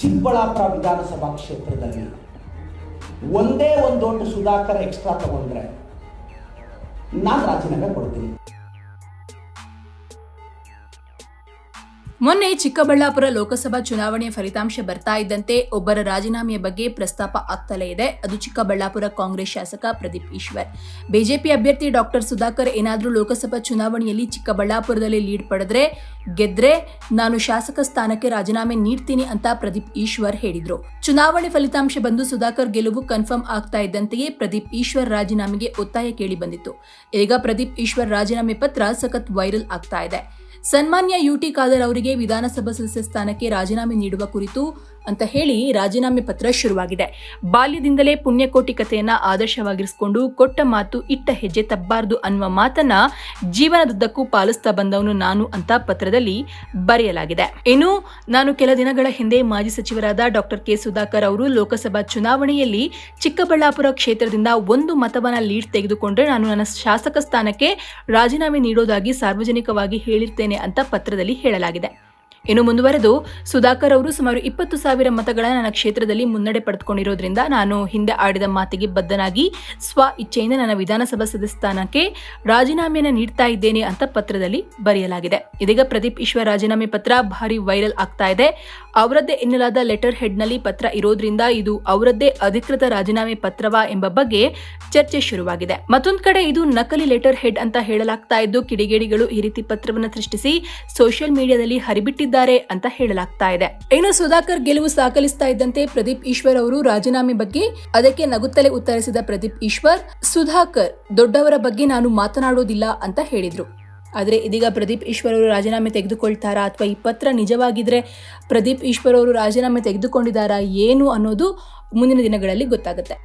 ಚಿಕ್ಕಬಳ್ಳಾಪುರ ವಿಧಾನಸಭಾ ಕ್ಷೇತ್ರದಲ್ಲಿ ಒಂದೇ ಒಂದು ದೊಡ್ಡ ಸುಧಾಕರ್ ಎಕ್ಸ್ಟ್ರಾ ತಗೊಂಡ್ರೆ ನಾನು ರಾಜೀನಾಮೆ ಕೊಡ್ತೀನಿ. ಮೊನ್ನೆ ಚಿಕ್ಕಬಳ್ಳಾಪುರ ಲೋಕಸಭಾ ಚುನಾವಣೆಯ ಫಲಿತಾಂಶ ಬರ್ತಾ ಇದ್ದಂತೆ ಒಬ್ಬರ ರಾಜೀನಾಮೆಯ ಬಗ್ಗೆ ಪ್ರಸ್ತಾಪ ಆಗ್ತಲೇ ಇದೆ. ಅದು ಚಿಕ್ಕಬಳ್ಳಾಪುರ ಕಾಂಗ್ರೆಸ್ ಶಾಸಕ ಪ್ರದೀಪ್ ಈಶ್ವರ್. ಬಿಜೆಪಿ ಅಭ್ಯರ್ಥಿ ಡಾಕ್ಟರ್ ಸುಧಾಕರ್ ಏನಾದರೂ ಲೋಕಸಭಾ ಚುನಾವಣೆಯಲ್ಲಿ ಚಿಕ್ಕಬಳ್ಳಾಪುರದಲ್ಲಿ ಲೀಡ್ ಪಡೆದ್ರೆ, ಗೆದ್ರೆ ನಾನು ಶಾಸಕ ಸ್ಥಾನಕ್ಕೆ ರಾಜೀನಾಮೆ ನೀಡ್ತೀನಿ ಅಂತ ಪ್ರದೀಪ್ ಈಶ್ವರ್ ಹೇಳಿದ್ರು. ಚುನಾವಣೆ ಫಲಿತಾಂಶ ಬಂದು ಸುಧಾಕರ್ ಗೆಲುವು ಕನ್ಫರ್ಮ್ ಆಗ್ತಾ ಇದ್ದಂತೆಯೇ ಪ್ರದೀಪ್ ಈಶ್ವರ್ ರಾಜೀನಾಮೆಗೆ ಒತ್ತಾಯ ಕೇಳಿ ಬಂದಿತ್ತು. ಈಗ ಪ್ರದೀಪ್ ಈಶ್ವರ್ ರಾಜೀನಾಮೆ ಪತ್ರ ಸಖತ್ ವೈರಲ್ ಆಗ್ತಾ ಇದೆ. ಸನ್ಮಾನ್ಯ ಯುಟಿ ಖಾದರ್ ಅವರಿಗೆ ವಿಧಾನಸಭಾ ಸದಸ್ಯ ಸ್ಥಾನಕ್ಕೆ ರಾಜೀನಾಮೆ ನೀಡುವ ಕುರಿತು ಅಂತ ಹೇಳಿ ರಾಜೀನಾಮೆ ಪತ್ರ ಶುರುವಾಗಿದೆ. ಬಾಲ್ಯದಿಂದಲೇ ಪುಣ್ಯಕೋಟಿ ಕಥೆಯನ್ನ ಆದರ್ಶವಾಗಿರಿಸಿಕೊಂಡು ಕೊಟ್ಟ ಮಾತು ಇಟ್ಟ ಹೆಜ್ಜೆ ತಬ್ಬಾರ್ದು ಅನ್ನುವ ಮಾತನ್ನ ಜೀವನದುದ್ದಕ್ಕೂ ಪಾಲಿಸ್ತಾ ಬಂದವನು ನಾನು ಅಂತ ಪತ್ರದಲ್ಲಿ ಬರೆಯಲಾಗಿದೆ. ಇನ್ನು ನಾನು ಕೆಲ ದಿನಗಳ ಹಿಂದೆ ಮಾಜಿ ಸಚಿವರಾದ ಡಾಕ್ಟರ್ ಕೆ. ಸುಧಾಕರ್ ಅವರು ಲೋಕಸಭಾ ಚುನಾವಣೆಯಲ್ಲಿ ಚಿಕ್ಕಬಳ್ಳಾಪುರ ಕ್ಷೇತ್ರದಿಂದ ಒಂದು ಮತವನ್ನ ಲೀಡ್ ತೆಗೆದುಕೊಂಡ್ರೆ ನಾನು ನನ್ನ ಶಾಸಕ ಸ್ಥಾನಕ್ಕೆ ರಾಜೀನಾಮೆ ನೀಡೋದಾಗಿ ಸಾರ್ವಜನಿಕವಾಗಿ ಹೇಳಿರ್ತೇನೆ ಅಂತ ಪತ್ರದಲ್ಲಿ ಹೇಳಲಾಗಿದೆ. ಇನ್ನು ಮುಂದುವರೆದು ಸುಧಾಕರ್ ಅವರು ಸುಮಾರು ಇಪ್ಪತ್ತು ಸಾವಿರ ಮತಗಳ ನನ್ನ ಕ್ಷೇತ್ರದಲ್ಲಿ ಮುನ್ನಡೆ ಪಡೆದುಕೊಂಡಿರೋದ್ರಿಂದ ನಾನು ಹಿಂದೆ ಆಡಿದ ಮಾತಿಗೆ ಬದ್ಧನಾಗಿ ಸ್ವ ಇಚ್ಛೆಯಿಂದ ನನ್ನ ವಿಧಾನಸಭಾ ಸದಸ್ಯ ಸ್ಥಾನಕ್ಕೆ ರಾಜೀನಾಮೆಯನ್ನು ನೀಡ್ತಾ ಇದ್ದೇನೆ ಅಂತ ಪತ್ರದಲ್ಲಿ ಬರೆಯಲಾಗಿದೆ. ಇದೀಗ ಪ್ರದೀಪ್ ಈಶ್ವರ್ ರಾಜೀನಾಮೆ ಪತ್ರ ಭಾರಿ ವೈರಲ್ ಆಗ್ತಾ ಇದೆ. ಅವರದ್ದೇ ಎನ್ನಲಾದ ಲೆಟರ್ ಹೆಡ್ನಲ್ಲಿ ಪತ್ರ ಇರೋದ್ರಿಂದ ಇದು ಅವರದ್ದೇ ಅಧಿಕೃತ ರಾಜೀನಾಮೆ ಪತ್ರವಾ ಎಂಬ ಬಗ್ಗೆ ಚರ್ಚೆ ಶುರುವಾಗಿದೆ. ಮತ್ತೊಂದು ಕಡೆ ಇದು ನಕಲಿ ಲೆಟರ್ ಹೆಡ್ ಅಂತ ಹೇಳಲಾಗ್ತಾ ಇದ್ದು ಕಿಡಿಗೇಡಿಗಳು ಈ ರೀತಿ ಪತ್ರವನ್ನು ಸೃಷ್ಟಿಸಿ ಸೋಷಿಯಲ್ ಮೀಡಿಯಾದಲ್ಲಿ ಹರಿಬಿಟ್ಟಿದ್ದಾರೆ. ಅಂತ ಹೇಳಲಾಗ್ತಾ ಇದೆ. ಇನ್ನು ಸುಧಾಕರ್ ಗೆಲುವು ಸಾಕಲಿಸ್ತಾ ಇದ್ದಂತೆ ಪ್ರದೀಪ್ ಈಶ್ವರ್ ಅವರು ರಾಜೀನಾಮೆ ಬಗ್ಗೆ ಅದಕ್ಕೆ ನಗುತ್ತಲೇ ಉತ್ತರಿಸಿದ ಪ್ರದೀಪ್ ಈಶ್ವರ್, ಸುಧಾಕರ್, ದೊಡ್ಡವರ ಬಗ್ಗೆ ನಾನು ಮಾತನಾಡೋದಿಲ್ಲ ಅಂತ ಹೇಳಿದ್ರು. ಆದರೆ ಇದೀಗ ಪ್ರದೀಪ್ ಈಶ್ವರ್ ಅವರು ರಾಜೀನಾಮೆ ತೆಗೆದುಕೊಳ್ತಾರಾ ಅಥವಾ ಈ ಪತ್ರ ನಿಜವಾಗಿದ್ರೆ ಪ್ರದೀಪ್ ಈಶ್ವರ್ ಅವರು ರಾಜೀನಾಮೆ ತೆಗೆದುಕೊಂಡಿದ್ದಾರಾ ಏನು ಅನ್ನೋದು ಮುಂದಿನ ದಿನಗಳಲ್ಲಿ ಗೊತ್ತಾಗುತ್ತೆ.